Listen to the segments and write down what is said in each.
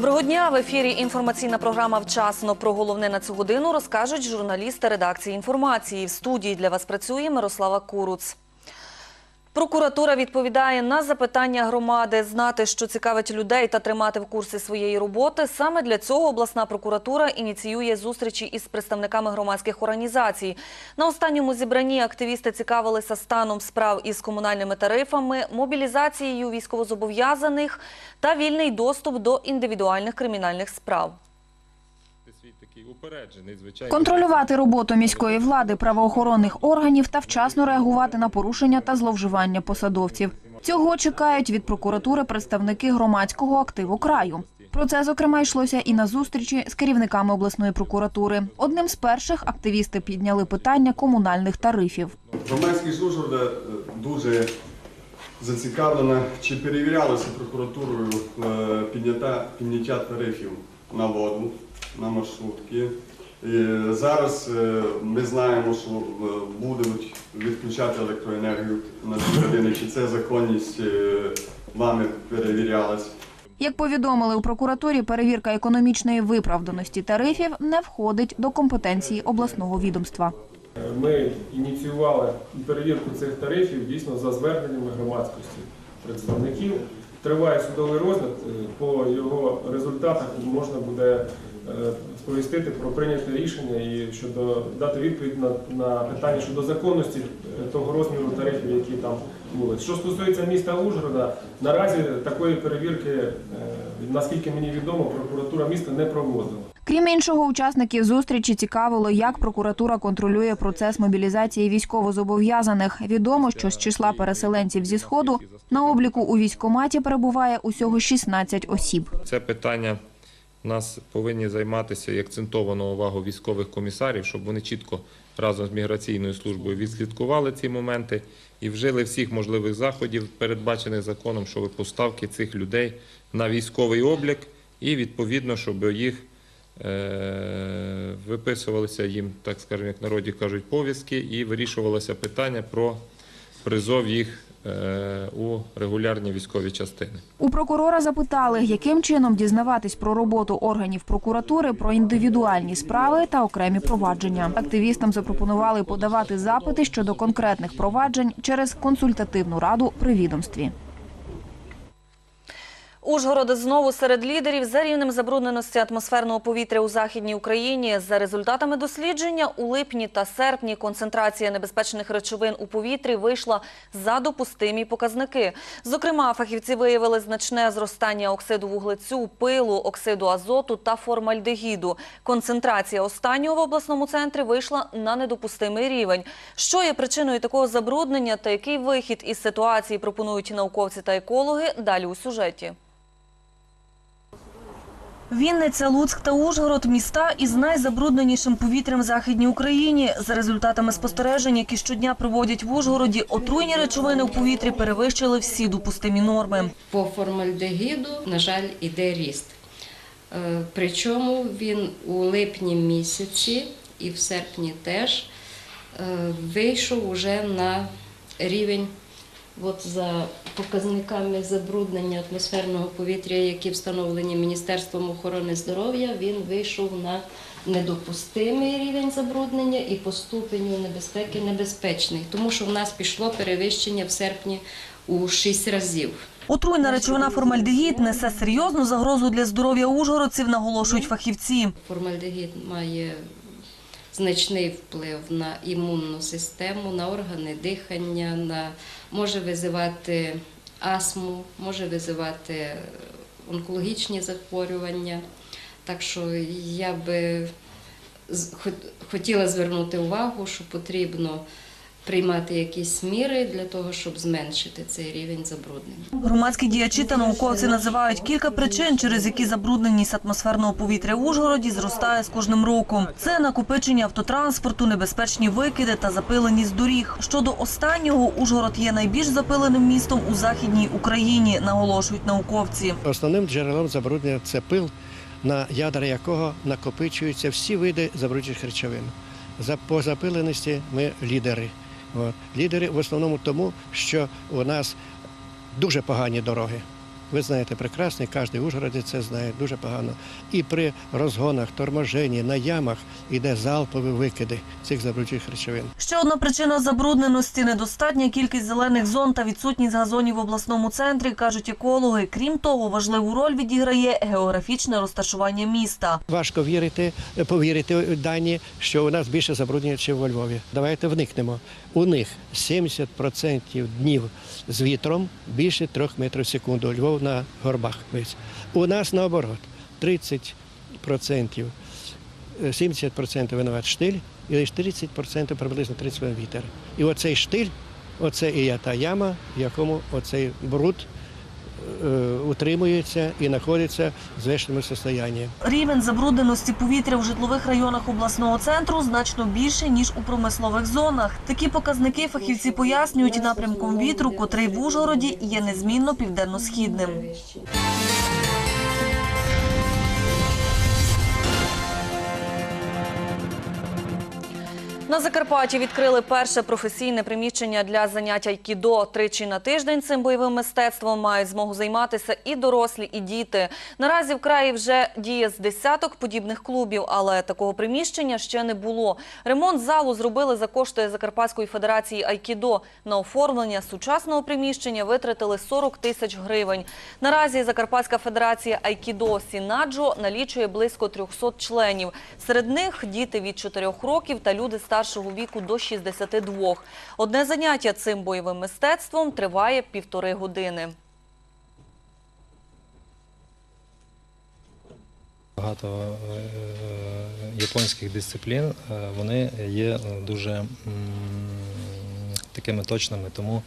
Доброго дня! В ефірі інформаційна програма Вчасно про головне на цю годину розкажуть журналісти редакції інформації. В студії для вас працює Мирослава Куруц. Прокуратура відповідає на запитання громади, знати, що цікавить людей та тримати в курсі своєї роботи. Саме для цього обласна прокуратура ініціює зустрічі із представниками громадських організацій. На останньому зібранні активісти цікавилися станом справ із комунальними тарифами, мобілізацією військовозобов'язаних та вільний доступ до індивідуальних кримінальних справ. Контролювати роботу міської влади, правоохоронних органів та вчасно реагувати на порушення та зловживання посадовців. Цього чекають від прокуратури представники громадського активу краю. Про це зокрема йшлося і на зустрічі з керівниками обласної прокуратури. Одним з перших активісти підняли питання комунальних тарифів. Громадськість Ужгорода е, дуже зацікавлена, чи перевірялося прокуратурою е, підняття тарифів на воду, на маршрутки. І зараз е, ми знаємо, що е, будуть відключати електроенергію на дві години. Чи це законність е, вами перевірялась? Як повідомили у прокуратурі, перевірка економічної виправданості тарифів не входить до компетенції обласного відомства. Ми ініціювали перевірку цих тарифів дійсно за зверненнями громадськості представників. Триває судовий розгляд. е, По його результатах можна буде е, сповістити про прийняте рішення і щодо дати відповідь на, на питання щодо законності е, того розміру тарифів, які там були. Що стосується міста Ужгорода, наразі такої перевірки, е, наскільки мені відомо, прокуратура міста не проводила. Крім іншого, учасників зустрічі цікавило, як прокуратура контролює процес мобілізації військовозобов'язаних. Відомо, що з числа переселенців зі сходу на обліку у військкоматі перебуває усього 16 осіб. Це питання нас повинні займатися і акцентовано увагу військових комісарів, щоб вони чітко разом з міграційною службою відслідкували ці моменти і вжили всіх можливих заходів, передбачених законом, щодо поставки цих людей на військовий облік, і відповідно, щоб їх е, виписувалися їм, так скажемо, як народі кажуть, повістки, і вирішувалося питання про призов їх у регулярні військові частини. У прокурора запитали, яким чином дізнаватись про роботу органів прокуратури, про індивідуальні справи та окремі провадження. Активістам запропонували подавати запити щодо конкретних проваджень через консультативну раду при відомстві. Ужгород знову серед лідерів за рівнем забрудненості атмосферного повітря у Західній Україні. За результатами дослідження у липні та серпні концентрація небезпечних речовин у повітрі вийшла за допустимі показники. Зокрема, фахівці виявили значне зростання оксиду вуглецю, пилу, оксиду азоту та формальдегіду. Концентрація останнього в обласному центрі вийшла на недопустимий рівень. Що є причиною такого забруднення та який вихід із ситуації пропонують науковці та екологи? Далі у сюжеті. Вінниця, Луцьк та Ужгород – міста із найзабрудненішим повітрям в Західній Україні. За результатами спостережень, які щодня проводять в Ужгороді, отруйні речовини в повітрі перевищили всі допустимі норми. По формальдегіду, на жаль, іде ріст. Е, Причому він у липні місяці і в серпні теж е, вийшов уже на рівень от за показниками забруднення атмосферного повітря, які встановлені Міністерством охорони здоров'я, він вийшов на недопустимий рівень забруднення і по ступеню небезпеки небезпечний, тому що в нас пішло перевищення в серпні у 6 разів. Отруйна речовина формальдегід несе серйозну загрозу для здоров'я ужгородців, наголошують фахівці. Формальдегід має значний вплив на імунну систему, на органи дихання, на, може визивати астму, може визивати онкологічні захворювання. Так що я би хотіла звернути увагу, що потрібно приймати якісь міри для того, щоб зменшити цей рівень забруднення. Громадські діячі та науковці називають кілька причин, через які забрудненість атмосферного повітря в Ужгороді зростає з кожним роком. Це накопичення автотранспорту, небезпечні викиди та запиленість доріг. Щодо останнього, Ужгород є найбільш запиленим містом у Західній Україні, наголошують науковці. Основним джерелом забруднення це пил, на ядра якого накопичуються всі види забруднюючих речовин. За по запиленості ми лідери. Лідери в основному тому, що у нас дуже погані дороги. ви знаєте прекрасно, кожен ужгородець це знає дуже погано. І при розгонах, торможенні, на ямах йде залпові викиди цих забруднюючих речовин. Ще одна причина забрудненості – недостатня кількість зелених зон та відсутність газонів в обласному центрі, кажуть екологи. Крім того, важливу роль відіграє географічне розташування міста. Важко вірити, повірити дані, що у нас більше забруднення, ніж у Львові. Давайте вникнемо. У них 70% днів з вітром більше 3 метрів в секунду. Львов на горбах весь. У нас наоборот 30%, е, 70% винуват штиль, і лише 30% приблизно 30% вітер. І оцей штиль, оце і є та яма, в якому оцей бруд е, утримується і знаходиться в звичному стані. Рівень забрудненості повітря в житлових районах обласного центру значно більше, ніж у промислових зонах. Такі показники фахівці пояснюють напрямком вітру, котрий в Ужгороді є незмінно південно-східним. На Закарпатті відкрили перше професійне приміщення для занять айкідо. Тричі на тиждень цим бойовим мистецтвом мають змогу займатися і дорослі, і діти. Наразі в краї вже діє з десяток подібних клубів, але такого приміщення ще не було. Ремонт залу зробили за кошти Закарпатської федерації айкідо. На оформлення сучасного приміщення витратили 40 тисяч гривень. Наразі Закарпатська федерація айкідо Сінаджо налічує близько 300 членів. Серед них діти від 4 років та люди старшого віку до 62. Одне заняття цим бойовим мистецтвом триває півтори години. Багато е, японських дисциплін е, вони є е, дуже такими точними, тому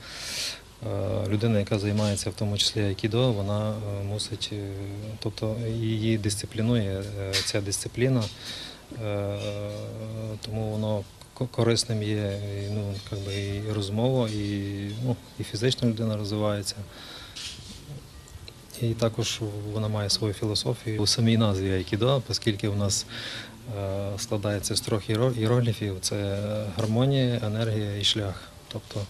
е, людина, яка займається в тому числі айкідо, вона е, мусить, е, тобто її дисциплінує е, ця дисципліна, е, тому воно корисним є ну, би, і розмова, і, ну, і фізична людина розвивається. І також вона має свою філософію у самій назві Айкідо, оскільки у нас е, складається з трьох іеро- іерогліфів: це гармонія, енергія і шлях. Тобто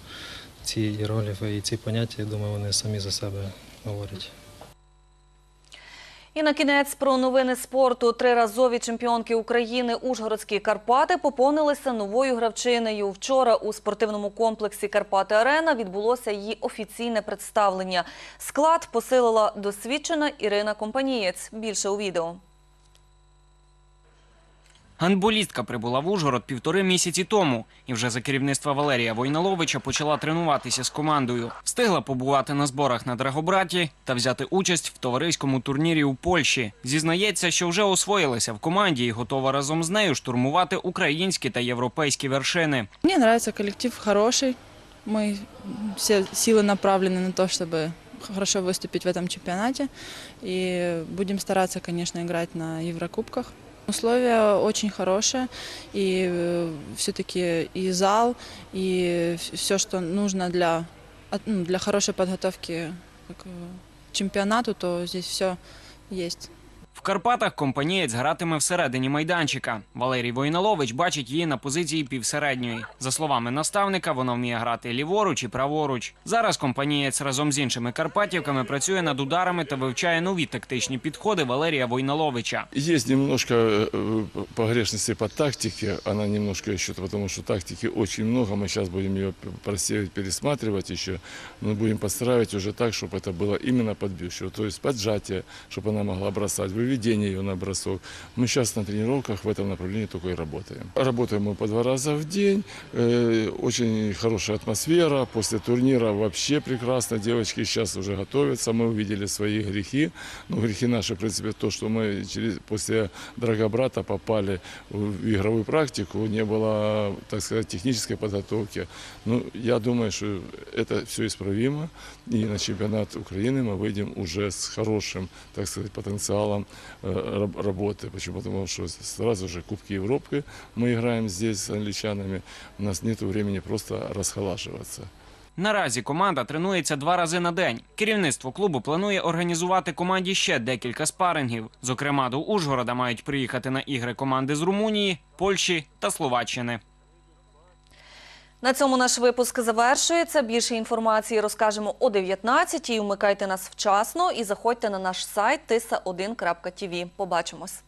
ці іерогліфи і ці поняття, я думаю, вони самі за себе говорять. І на кінець про новини спорту. Триразові чемпіонки України Ужгородські Карпати поповнилися новою гравчиною. Вчора у спортивному комплексі Карпати Арена відбулося її офіційне представлення. Склад посилила досвідчена Ірина Компанієць. Більше у відео. Гандболістка прибула в Ужгород півтори місяці тому і вже за керівництва Валерія Войналовича почала тренуватися з командою. Встигла побувати на зборах на Драгобраті та взяти участь в товариському турнірі у Польщі. Зізнається, що вже освоїлася в команді і готова разом з нею штурмувати українські та європейські вершини. Мне нравится коллектив хороший. Мы все силы направлены на то, чтобы хорошо выступить в этом чемпионате. И будем стараться, конечно, играть на Еврокубках. Условия очень хорошие, и все-таки и зал, и все, что нужно для, ну, для хорошей подготовки к чемпионату, то здесь все есть. В Карпатах компанієць гратиме всередині майданчика. Валерій Войналович бачить її на позиції півсередньої. За словами наставника, вона вміє грати ліворуч і праворуч. Зараз компанієць разом з іншими карпатівками працює над ударами та вивчає нові тактичні підходи Валерія Войналовича. Есть немножко э, погрешности по тактике, она немножко еще, потому что тактики очень много, мы сейчас будем ее просеивать, пересматривать еще, но будем подстраивать уже так, чтобы это было именно под бьющего, то есть поджатие, чтобы она могла бросать, выведение ее на бросок. Мы сейчас на тренировках в этом направлении только и работаем. Работаем мы по два раза в день, э, очень хорошая атмосфера, после турнира вообще прекрасно, девочки сейчас уже готовятся, мы увидели свои грехи, ну, грехи наши, в принципе, то, что мы через, после Драгобрата попали в игровую практику, не было, так сказать, технической подготовки. Ну, я думаю, что это все исправимо, и на чемпионат Украины мы выйдем уже с хорошим, так сказать, потенциалом э, раб- работы. Почему? Потому что сразу же Кубки Европы мы играем здесь с англичанами, у нас нет времени просто расхолаживаться. Наразі команда тренується два рази на день. Керівництво клубу планує організувати команді ще декілька спарингів. Зокрема, до Ужгорода мають приїхати на ігри команди з Румунії, Польщі та Словаччини. На цьому наш випуск завершується. Більше інформації розкажемо о 19-й. Вмикайте нас вчасно і заходьте на наш сайт tisa1.tv. Побачимось.